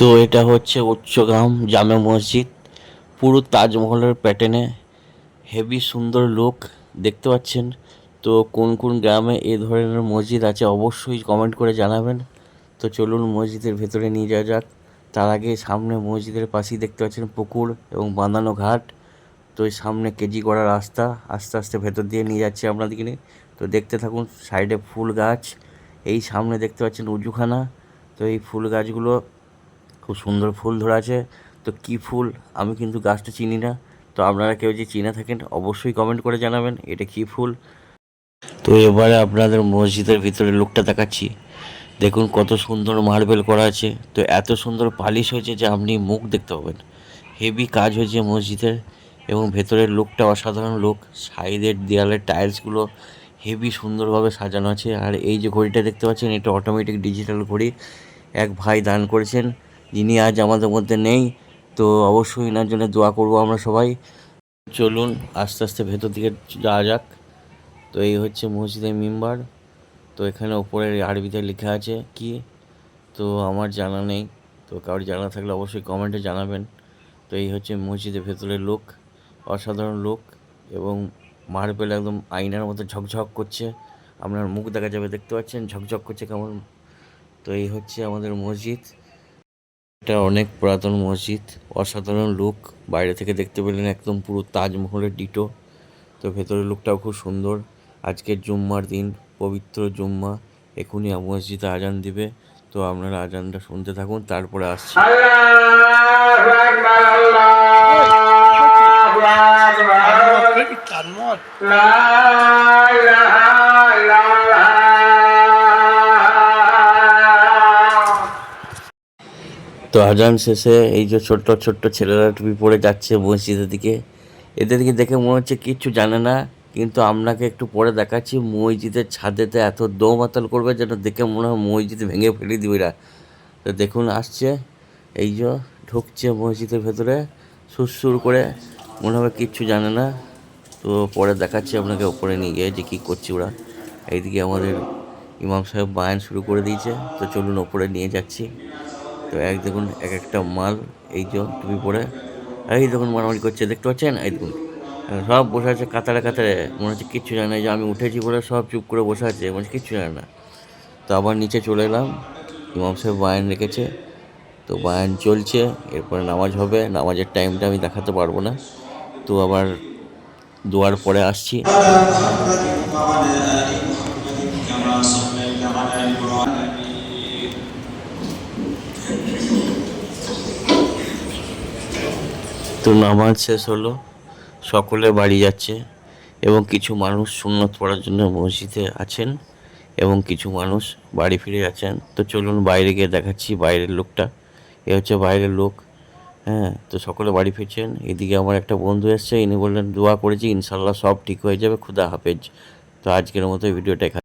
তো এটা হচ্ছে উচ্চগ্রাম জামে মসজিদ। পুরো তাজমহলের প্যাটার্নে হেভি সুন্দর লুক দেখতে পাচ্ছেন। তো কোন কোন গ্রামে এই ধরনের মসজিদ আছে অবশ্যই কমেন্ট করে জানাবেন। তো চলুন মসজিদের ভেতরে নিয়ে যাওয়া যাক। তার আগে সামনে মসজিদের পাশেই দেখতে পাচ্ছেন পুকুর এবং বাঁধানো ঘাট। তো এই সামনে কেজি করা রাস্তা আস্তে আস্তে ভেতর দিয়ে নিয়ে যাচ্ছে আপনাদেরকে। তো দেখতে থাকুন সাইডে ফুল গাছ। এই সামনে দেখতে পাচ্ছেন উজুখানা। তো এই ফুল গাছগুলো খুব সুন্দর ফুল ধরে আছে তো কী ফুল? আমি কিন্তু গাছটা চিনি না। তো আপনারা কেউ যে চিনে থাকেন, অবশ্যই কমেন্ট করে জানাবেন এটা কী ফুল। তো এবারে আপনাদের মসজিদের ভিতরে লোকটা দেখাচ্ছি। দেখুন কত সুন্দর মার্বেল করা আছে। তো এত সুন্দর পালিশ হয়েছে যে আপনি মুখ দেখতে পাবেন। হেভি কাজ হয়েছে মসজিদের এবং ভেতরের লোকটা অসাধারণ লোক সাইডের দেয়ালের টাইলসগুলো হেভি সুন্দরভাবে সাজানো আছে। আর এই যে ঘড়িটা দেখতে পাচ্ছেন, এটা অটোমেটিক ডিজিটাল ঘড়ি। এক ভাই দান করেছেন। যিনি আজ আমাদের মধ্যে নেই, তো অবশ্যই এনার জন্য দোয়া করব আমরা সবাই। চলুন, আস্তে আস্তে ভেতর দিকে যাওয়া যাক। তো এই হচ্ছে মসজিদের মেম্বার। তো এখানে ওপরে আরবিতে লেখা আছে কি? তো আমার জানা নেই। তো কারোর জানা থাকলে অবশ্যই কমেন্টে জানাবেন। তো এই হচ্ছে মসজিদের ভেতরের লোক। অসাধারণ লোক এবং মার্বেল একদম আয়নার মতো ঝকঝক করছে। আপনার মুখ দেখা যাবে, দেখতে পাচ্ছেন? ঝকঝক করছে কেমন? তো এই হচ্ছে আমাদের মসজিদ। এটা অনেক পুরাতন মসজিদ অসাধারণ লুক বাইরে থেকে দেখতে পেলেন একদম পুরো তাজমহলের ডিটো তো ভেতরের লুকটাও খুব সুন্দর। আজকের জুম্মার দিন পবিত্র জুম্মা। এখনই মসজিদে আজান দিবে। তো আপনারা আজানটা শুনতে থাকুন তারপরে আসছি। আল্লাহু তো আজান শেষে এই যে ছোট্ট ছোট্ট ছেলেরা টুপি পরে যাচ্ছে মসজিদের দিকে এদেরকে দেখে মনে হচ্ছে কিচ্ছু জানে না, কিন্তু আপনাকে একটু পরে দেখাচ্ছি মসজিদের ছাদেতে এত দৌমাতাল করবে যেন দেখে মনে হয় মসজিদ ভেঙে ফেলে দিবে এরা। তো দেখুন, আসছে, এই যে ঢুকছে মসজিদের ভেতরে, সুরসুর করে, মনে হবে কিচ্ছু জানে না, তো পরে দেখাচ্ছি আপনাকে ওপরে নিয়ে গিয়ে যে কী করছে ওরা। এইদিকে আমাদের ইমাম সাহেব বায়ান শুরু করে দিয়েছে, তো চলুন ওপরে নিয়ে যাচ্ছি। তো এক দেখুন, এক একটা মাল, এই যে টুপি পরে, এই দেখুন মারামারি করছে, দেখতে পাচ্ছেন? এই দেখুন, সব বসে আছে কাতারে কাতারে, মনে হচ্ছে কিচ্ছু জানে না যে আমি উঠেছি বলে সব চুপ করে বসে আছে, মনে হচ্ছে কিচ্ছু জানে না। তো আবার নিচে চলে এলাম, ইমাম সাহেব বায়ান রেখেছে, তো বায়ান চলছে, এরপরে নামাজ হবে, নামাজের টাইমটা আমি দেখাতে পারব না। তো আবার দোয়ার পরে আসছি। তো নামাজ শেষ হলো। সকলে বাড়ি যাচ্ছে এবং কিছু মানুষ সুন্নত পড়ার জন্য মসজিদে আছেন এবং কিছু মানুষ বাড়ি ফিরে যাচ্ছেন। তো চলুন বাইরে গিয়ে দেখাচ্ছি বাইরের লোকটা। এ হচ্ছে বাইরের লোক। হ্যাঁ তো সকলে বাড়ি ফিরছেন। এদিকে আমার একটা বন্ধু এসছে, ইনি বললেন, দোয়া করেছি ইনশাল্লাহ সব ঠিক হয়ে যাবে। খুদা হাফেজ। তো আজকের মতো ভিডিওটা